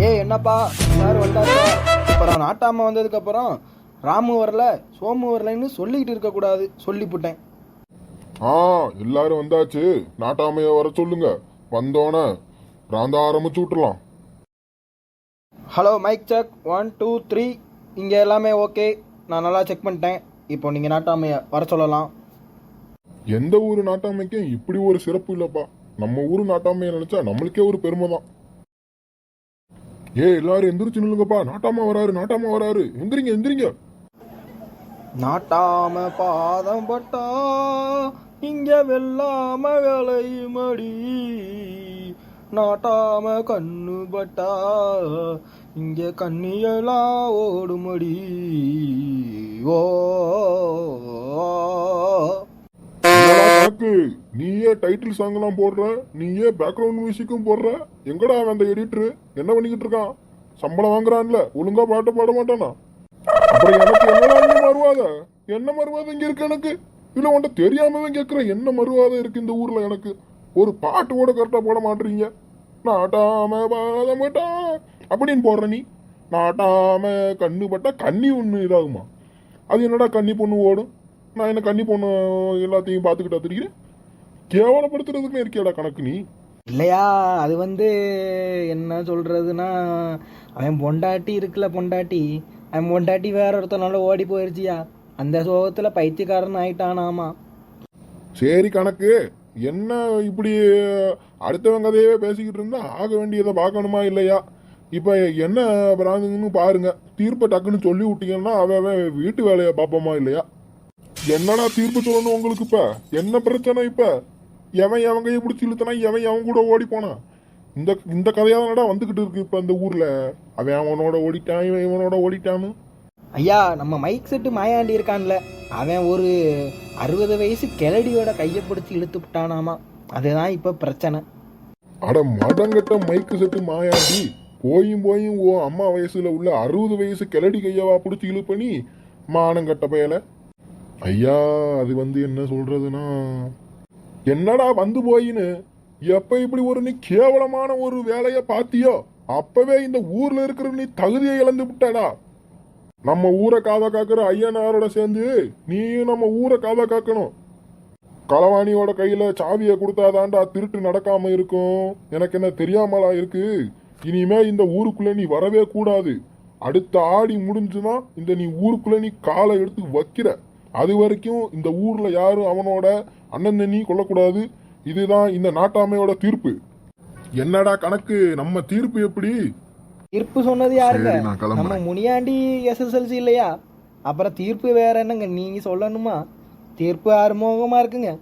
ஏ என்னப்பா? எல்லாரும் வந்தாச்சா அப்புறம் நாட்டாம வந்ததுக்கு அப்புறம் ராமு வரல சோமு வரலன்னு சொல்லிக்கிட்டு இருக்கக்கூடாது. சொல்லிப்புட்டேன் ஆ எல்லாரும் வந்தாச்சு. நாட்டாமைய வர சொல்லுங்க. வந்தோன்னே பிராந்த ஆரம்பிச்சு விட்டுலாம் hello mic check one two three இங்கே எல்லாமே ஓகே நான் நல்லா செக் பண்ணிட்டேன். இப்போ நீங்கள் நாட்டாமைய வர சொல்லலாம். எந்த ஊர் நாட்டாமைக்கும் இப்படி ஒரு சிறப்பு இல்லப்பா. நம்ம ஊர் நாட்டாமைய நினைச்சா நம்மளுக்கே ஒரு பெருமை தான் ஏ எல்லாரும் எந்திரிச்சு நில்லுங்கப்பா. நாட்டாம வராரு நாட்டாம வராரு. எந்திரிங்க எந்திரிங்க. நாட்டாம பாதம் பட்டா இங்க வேலை மடி. நாட்டாம கண்ணு பட்டா இங்க கண்ணியெல்லாம் ஓடுமடி. ஓ என்னடா நீயே டைட்டில் சாங் எல்லாம் போடுற நீயே பேக்ரவுண்ட் மியூசிக்கும் போடுற. எங்கடா அவன் அந்த எடிட்டரு என்ன பண்ணிக்கிட்டு இருக்கான்? சம்பளம் வாங்குறான்ல ஒழுங்கா பாட்டு பாட மாட்டானா? அப்புறம் எனக்கு என்னடா மறுவாத? என்ன மறுவாத இங்க இருக்கு எனக்கு? இல்ல உன்ட்ட தெரியாமதான் கேக்குறேன். என்ன மறுவாத இருக்கு இந்த ஊர்ல எனக்கு? ஒரு பாட்டு கூட கரெக்டா போட மாட்டீங்க நாட்டாம பாத மாட்டா அப்படின்னு போடுற நீ. நாட்டாம கண்ணு பட்டா கண்ணி ஒண்ணு இதாகுமா? அது என்னடா கன்னி பொண்ணு ஓடும்? நான் என்ன கன்னி பொண்ணு எல்லாத்தையும் பார்த்துக்கிட்டா தெரிகிறேன் கேவலப்படுத்துறதுக்குமே இருக்கியாடா கணக்கு நீ? இல்லையா அது வந்து என்ன சொல்றதுன்னா அவன் பொண்டாட்டி இருக்குல்ல பொண்டாட்டி. அவன் பொண்டாட்டி வேற ஒருத்தனால ஓடி போயிருச்சியா? அந்த சோகத்துல பைத்தியக்காரன் ஆயிட்டானாமா? சரி கணக்கு என்ன இப்படி அடுத்தவங்க கதையே பேசிக்கிட்டு இருந்தா ஆக வேண்டியதை பார்க்கணுமா இல்லையா? இப்ப என்ன பிராந்துங்கன்னு பாருங்க தீர்ப்பை டக்குன்னு சொல்லி விட்டீங்கன்னா அவன் வீட்டு வேலையை பார்ப்போமா இல்லையா? என்னடா தீர்ப்பு சொல்லணும் உங்களுக்கு இப்ப? என்ன பிரச்சனை இப்ப? எவன் எவன் கையை பிடிச்சி இழுத்தனா எவன் எவன் கூட ஓடி போனான் இந்த இந்த கதையாதானடா வந்துகிட்டு இருக்கு இப்ப இந்த ஊர்ல? அவன் அவனோட ஓடிட்டான் இவன் இவனோட ஓடிட்டான்னு. ஐயா நம்ம மைக் செட்டு மாயாண்டி இருக்கான்ல. அவன் ஒரு அறுபது வயசு கிளடியோட கையை பிடிச்சி இழுத்து விட்டானாமா? அதுதான் இப்போ பிரச்சனை. அட மடங்கட்ட மைக்கு செட்டு மாயாண்டி. போயும் போயும் ஓ அம்மா வயசுல உள்ள அறுபது வயசு கிளடி கையவா பிடிச்சி இழு பண்ணி மானங்கட்ட பயல. ஐயா அது வந்து என்ன சொல்றதுன்னா என்னடா வந்து போயின்னு? எப்ப இப்படி ஒரு நீ கேவலமான ஒரு வேலைய பாத்தியோ அப்பவே இந்த ஊர்ல இருக்கிற நீ தகுதியை இழந்து விட்டடா. நம்ம ஊரை காவ காக்கிற ஐயனாரோட சேர்ந்து நீயும் நம்ம ஊரை காவ காக்கணும். களவாணியோட கையில சாவியை கொடுத்தாதான்டா திருட்டு நடக்காம இருக்கும். எனக்கு என்ன தெரியாமலா இருக்கு? இனிமே இந்த ஊருக்குள்ள நீ வரவே கூடாது. அடுத்த ஆடி முடிஞ்சுதான் இந்த நீ ஊருக்குள்ள நீ காலை எடுத்து வைக்கிற. அது வரைக்கும் இந்த ஊர்ல யாரும் அவனோட அண்ணன் தண்ணி கொள்ளக்கூடாது இதுதான் இந்த நாட்டாமையோட தீர்ப்பு. என்னடா கணக்கு? நம்ம தீர்ப்பு எப்படி? தீர்ப்பு சொன்னது யாருங்க. நம்ம முனியாண்டி எஸ்எஸ்எல்சி இல்லையா? அப்புறம் தீர்ப்பு வேற என்னங்க? நீங்க சொல்லணுமா? தீர்ப்பு ஆறுமுகமா இருக்குங்க.